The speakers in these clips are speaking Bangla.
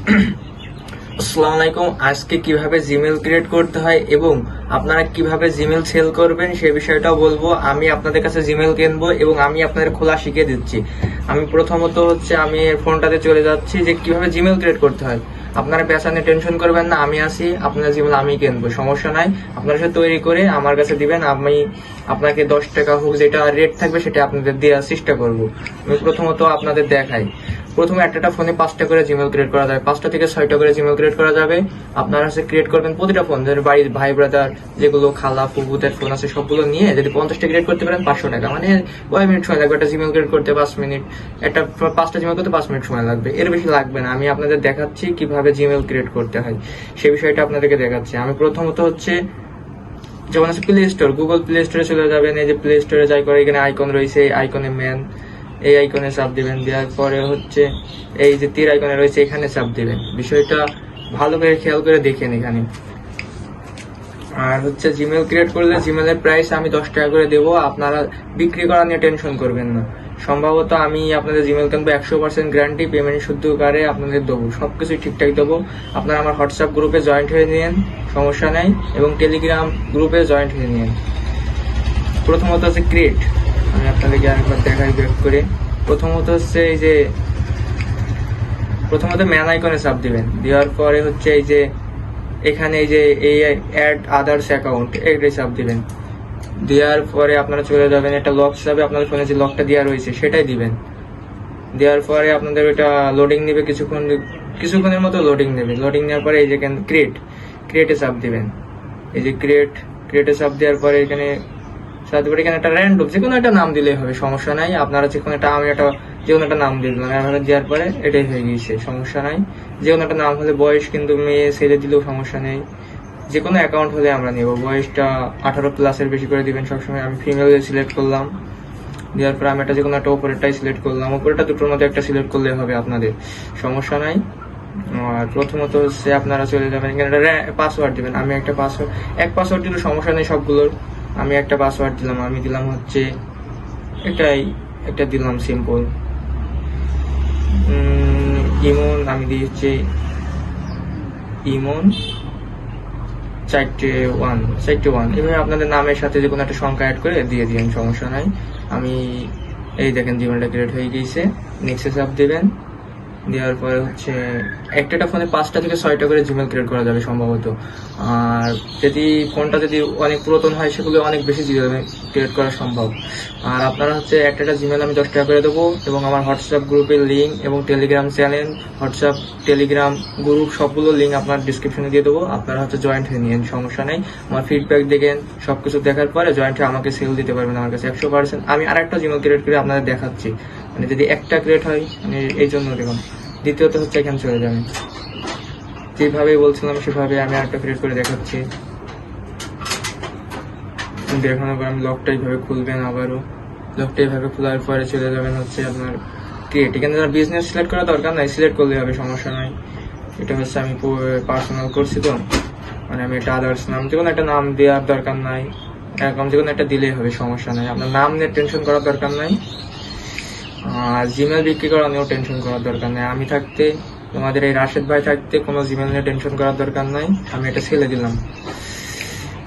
আসসালামু আলাইকুম। আজকে কীভাবে জিমেল ক্রিয়েট করতে হয় এবং আপনারা কীভাবে জিমেল সেল করবেন সে বিষয়টাও বলব। আমি আপনাদের কাছে জিমেল কিনবো এবং আমি আপনাদের খোলা শিখিয়ে দিচ্ছি। আমি প্রথমত হচ্ছে আমি ফোনটাতে চলে যাচ্ছি যে কীভাবে জিমেল ক্রিয়েট করতে হয়। আপনারা পেশা নিয়ে টেনশন করবেন না, আমি আসি আপনার জিমেল আমি কিনবো, সমস্যা নাই। আপনারা সাথে তৈরি করে আমার কাছে দিবেন, আমি আপনাকে দশ টাকা হোক যেটা রেট থাকবে সেটা আপনাদের দেওয়ার চেষ্টা করব। আমি প্রথমত আপনাদের দেখাই। প্রথমে একটা ফোনে পাঁচটা করে জিমেল ক্রিয়েট করা যাবে পাঁচটা থেকে ছয়টা করে জিমেল ক্রিয়েট করা যাবে। আপনারা হচ্ছে ক্রিয়েট করবেন প্রতিটা ফোন যাদের বাড়ির ভাই ব্রাদার যেগুলো খালা ফুবুদের ফোন আছে, সবগুলো নিয়ে যদি পঞ্চাশটা ক্রিয়েট করতে পারেন, পাঁচশো টাকা। মানে কয় মিনিট সময় লাগবে একটা জিমেল ক্রিয়েট করতে? পাঁচ মিনিট। একটা পাঁচটা জিমেল করতে পাঁচ মিনিট সময় লাগবে। এর বেশি লাগবে না। আমি আপনাদের দেখাচ্ছি কীভাবে জিমেল ক্রিয়েট করতে হয়। সেই বিষয়টা আপনাদেরকে দেখাচ্ছি। আমি প্রথমত হচ্ছে যেমন আছে প্লে স্টোর গুগল প্লে স্টোরে চলে যাবেন। এই যে প্লে স্টোরে যাই করে, এখানে আইকন রয়েছে আইকনে ম্যান এই আইকনে চাপ দিবেন, দেওয়ার পরে হচ্ছে এই যে তীর আইকনে রয়েছে, এখানে চাপ দিবেন। বিষয়টা ভালো করে খেয়াল করে দেখেন এখানে। আর হচ্ছে জিমেল ক্রিয়েট করলে জিমেলের প্রাইস আমি দশ টাকা করে দেবো, আপনারা বিক্রি করা নিয়ে টেনশন করবেন না। সম্ভবত আমি আপনাদের জিমেল কিনবো একশো পার্সেন্ট গ্যারান্টি পেমেন্ট শুদ্ধ কারে আপনাদের দেবো সব কিছুই ঠিকঠাক দেবো। আপনারা আমার হোয়াটসঅ্যাপ গ্রুপে জয়েন্ট হয়ে নিন সমস্যা নেই। এবং টেলিগ্রাম গ্রুপে জয়েন্ট হয়ে নিন প্রথমত হচ্ছে ক্রিয়েট আমি আপনাদেরকে আরেকবার দেখাই ব্যাক করে। প্রথমত হচ্ছে এই যে, প্রথমত ম্যান আইকনে চাপ দিবেন। দেওয়ার পরে হচ্ছে এই যে, এখানে এই যে এই অ্যাড আদার্স অ্যাকাউন্ট এটাই চাপ দিবেন। দেওয়ার পরে আপনারা চলে যাবেন, একটা লক হিসাবে আপনাদের ফোনে যে লকটা দেওয়া রয়েছে, সেটাই দিবেন। দেওয়ার পরে আপনাদের ওইটা লোডিং নেবে কিছুক্ষণ, কিছুক্ষণের মতো লোডিং নেবে। লোডিং নেওয়ার পরে এই যে ক্রিয়েট ক্রিয়েটে চাপ দিবেন। এই যে ক্রিয়েট ক্রিয়েটে চাপ দেওয়ার পরে এখানে সাথে করে এখানে একটা র্যান্ডম যে কোনো একটা নাম দিলেই হবে, সমস্যা নাই। আপনারা যে কোনো একটা, আমি একটা যে কোনো একটা নাম দিয়ে দিলাম এভাবে দেওয়ার পরে এটাই হয়ে গিয়েছে, সমস্যা নাই। যে কোনো একটা নাম হলে বয়স কিন্তু মেয়ে, ছেলে দিলেও সমস্যা নেই। যে কোনো অ্যাকাউন্ট হলে আমরা নেব। বয়সটা আঠারো প্লাসের বেশি করে দিবেন সবসময়। আমি ফিমেল সিলেক্ট করলাম। দেওয়ার পরে আমি একটা যে কোনো একটা ওপরেরটাই সিলেক্ট করলাম। ওপরেরটা দুটোর মধ্যে একটা সিলেক্ট করলে হবে আপনাদের। সমস্যা নাই। আর প্রথমত হচ্ছে আপনারা চলে যাবেন। এখানে একটা পাসওয়ার্ড দিবেন। আমি একটা পাসওয়ার্ড এক পাসওয়ার্ড দিলে সমস্যা নেই সবগুলোর। আমি একটা পাসওয়ার্ড দিলাম, আমি দিলাম হচ্ছে এটাই, একটা দিলাম সিম্পল ইমন, আমি দিয়েছি ইমন চারটে ওয়ান চারটে ওয়ান এভাবে আপনাদের নামের সাথে যে কোনো একটা সংখ্যা অ্যাড করে দিয়ে দিন সমস্যা নাই। আমি এই দেখেন জিমেলটা ক্রিয়েট হয়ে গিয়েছে। নেক্সটে চাপ দেবেন। দেওয়ার পরে হচ্ছে একটা ফোনে পাঁচটা থেকে ছয়টা করে জিমেল ক্রিয়েট করা যাবে সম্ভবত। আর যদি ফোনটা যদি অনেক পুরাতন হয়, সেগুলো অনেক বেশি জিমেল ক্রিয়েট করা সম্ভব। আর আপনারা হচ্ছে একটা একটা জিমেল আমি দশ টাকা করে দেবো এবং আমার হোয়াটসঅ্যাপ গ্রুপের লিঙ্ক এবং Telegram channel WhatsApp Telegram group সবগুলো লিঙ্ক আপনার ডিসক্রিপশনে দিয়ে দেবো। আপনারা হচ্ছে জয়েন্ট হয়ে নিন, সমস্যা নেই। আমার ফিডব্যাক দেখেন সব কিছু দেখার পরে জয়েন্ট আমাকে সেল দিতে পারবেন আমার কাছে একশো পার্সেন্ট আমি আর একটা জিমেল ক্রিয়েট করে আপনাদের দেখাচ্ছি। মানে যদি একটা ক্রিয়েট হয় মানে এই জন্য দেখুন। দ্বিতীয়ত হচ্ছে এখানে চলে যাবেন যেভাবে বলছিলাম, সেভাবে আমি আরেকটা ক্রিয়েট করে দেখাচ্ছি। দেখানোর পর আমি লকটা এইভাবে খুলবেন আবারও। লকটা এইভাবে খোলার পরে চলে যাবেন হচ্ছে আপনার ক্রিয়েট এখানে যারা বিজনেস সিলেক্ট করা দরকার নাই সিলেক্ট করলে হবে, সমস্যা নাই। এটা হচ্ছে আমি পার্সোনাল করছি তো। মানে আমি একটা আদার্স নাম যে কোনো একটা নাম দেওয়ার দরকার নাই। এরকম যে কোনো একটা দিলেই হবে, সমস্যা নাই। আপনার নাম নিয়ে টেনশন করার দরকার নাই। আর জিমেল বিক্রি করা নিয়েও টেনশন করার দরকার নেই। আমি থাকতে, তোমাদের এই রাশেদ ভাই থাকতে কোনো জিমেল নিয়ে টেনশন করার দরকার নাই। আমি এটা ছেলে দিলাম।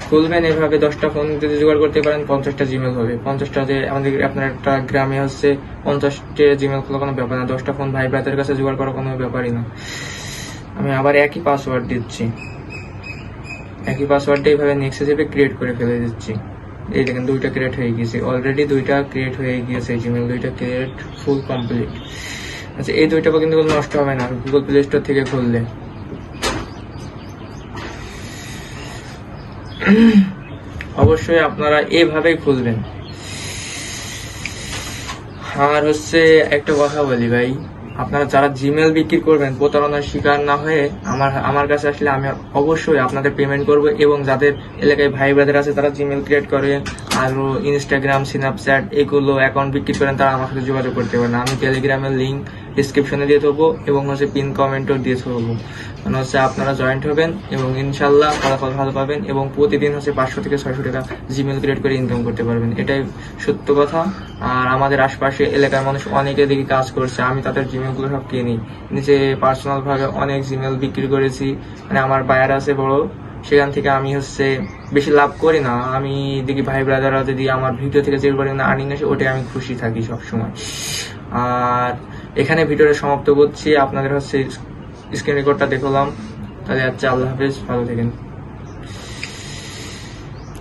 খুলবেন এভাবে দশটা ফোন যদি জোগাড় করতে পারেন, পঞ্চাশটা জিমেল হবে। পঞ্চাশটা যে আমাদের আপনার একটা গ্রামে হচ্ছে পঞ্চাশটা জিমেল খোলা কোনো ব্যাপার না। দশটা ফোন ভাই ব্রাতের কাছে জোগাড় করা কোনো ব্যাপারই না। আমি আবার একই পাসওয়ার্ড দিচ্ছি। একই পাসওয়ার্ডটা এইভাবে নেক্সট হিসেবে ক্রিয়েট করে ফেলে দিচ্ছি। এই দেখেন দুইটা ক্রিয়েট হয়ে গিয়েছে। অলরেডি দুইটা ক্রিয়েট হয়ে গিয়েছে জিমেল দুইটা ক্রিয়েট ফুল কমপ্লিট আচ্ছা এই দুইটা কিন্তু কোনো নষ্ট হবে না গুগল প্লে স্টোর থেকে খুললে। অবশ্যই আপনারা এভাবেই খুলবেন। আর হচ্ছে একটা কথা বলি ভাই আপনারা যারা জিমেল বিক্রি করবেন, প্রতারণার শিকার না হয়ে আমার আমার কাছে আসলে আমি অবশ্যই আপনাদের পেমেন্ট করব এবং যাদের এলাকায় ভাই ব্রাদার আছে তারা জিমেল ক্রিয়েট করেন আরও ইনস্টাগ্রাম স্ন্যাপচ্যাট এগুলো অ্যাকাউন্ট বিক্রি করেন, তারা আমার সাথে যোগাযোগ করতে পারেন। আমি টেলিগ্রামের লিঙ্ক ডিসক্রিপশনে দিয়ে দেবো এবং হচ্ছে পিন কমেন্টও দিয়ে দেবো মানে হচ্ছে আপনারা জয়েন্ট হবেন এবং ইনশাল্লাহ ফলাফল ভালো পাবেন এবং প্রতিদিন হচ্ছে পাঁচশো থেকে ছয়শো টাকা জিমেল ক্রিয়েট করে ইনকাম করতে পারবেন। এটাই সত্য কথা। আর আমাদের আশপাশে এলাকার মানুষ অনেকে দেখি কাজ করছে, আমি তাদের জিমেলগুলো সব কিনি। নিজে পার্সোনালভাবে অনেক জিমেল বিক্রি করেছি। মানে আমার বায়ার আছে বড়। সেখান থেকে আমি হচ্ছে বেশি লাভ করি না। আমি দেখি ভাই ব্রাদাররা যদি আমার ভিডিও থেকে যে পরিমাণে আর্নিং আসে ওটাই আমি খুশি থাকি সবসময়। আর এখানে ভিডিওটা সমাপ্ত করছি। আপনাদের হচ্ছে স্ক্রিন রেকর্ডটা দেখলাম। তাহলে আচ্ছা আল্লাহ হাফেজ। ভালো থাকেন।